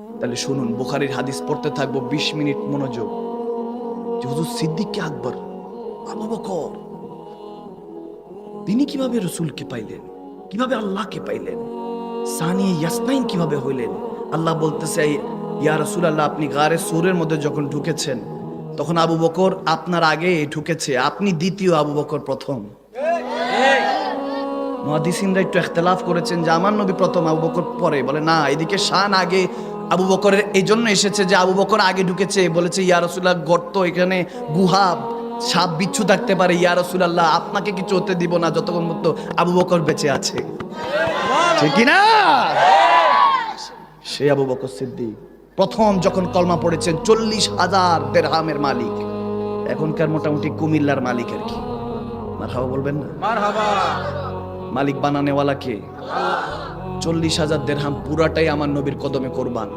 তাহলে শুনুন, বুখারির হাদিস পড়তে থাকব বিশ মিনিট মনোযোগ। হুজুর সিদ্দিককে আকবর তিনি কীভাবে রসুলকে পাইলেন? কীভাবে আল্লাহকে পাইলেন? সানি ইয়াসনাইন কীভাবে হইলেন? আল্লাহ বলতেছে ইয়া রসুল আল্লাহ আপনি সুরের মধ্যে যখন ঢুকেছেন, তখন আবু বকর আপনার আগে ঢুকেছে। আপনি দ্বিতীয় আবু বকর প্রথম। মহাদিসিনরা একটু এখতলাফ করেছেন যে, আমার নবী প্রথম আবু বকর পরে। বলে, না, এদিকে শান আগে আবু বকরের এই জন্য এসেছে যে আবু বকর আগে ঢুকেছে বলেছে ইয়া রসুল্লাহ গর্ত এখানে গুহা সাপ বিচ্ছু থাকতে পারে ইয়া রসুল্লাহ আপনাকে কিছু হতে দিব না যতক্ষণ মতো আবু বকর বেঁচে আছে। ঠিক কি না সে আবু বকর সিদ্দিক। প্রথম যখন কলমা পড়েছেন চল্লিশ হাজার দেড়হামের মালিক। এখনকার মোটামুটি কুমিল্লার মালিক আর কি? মারহাবা বলবেন না? মালিক বানানেওয়ালা কে? চল্লিশ হাজার দেড়হাম পুরাটাই আমার নবীর কদমে কোরবান।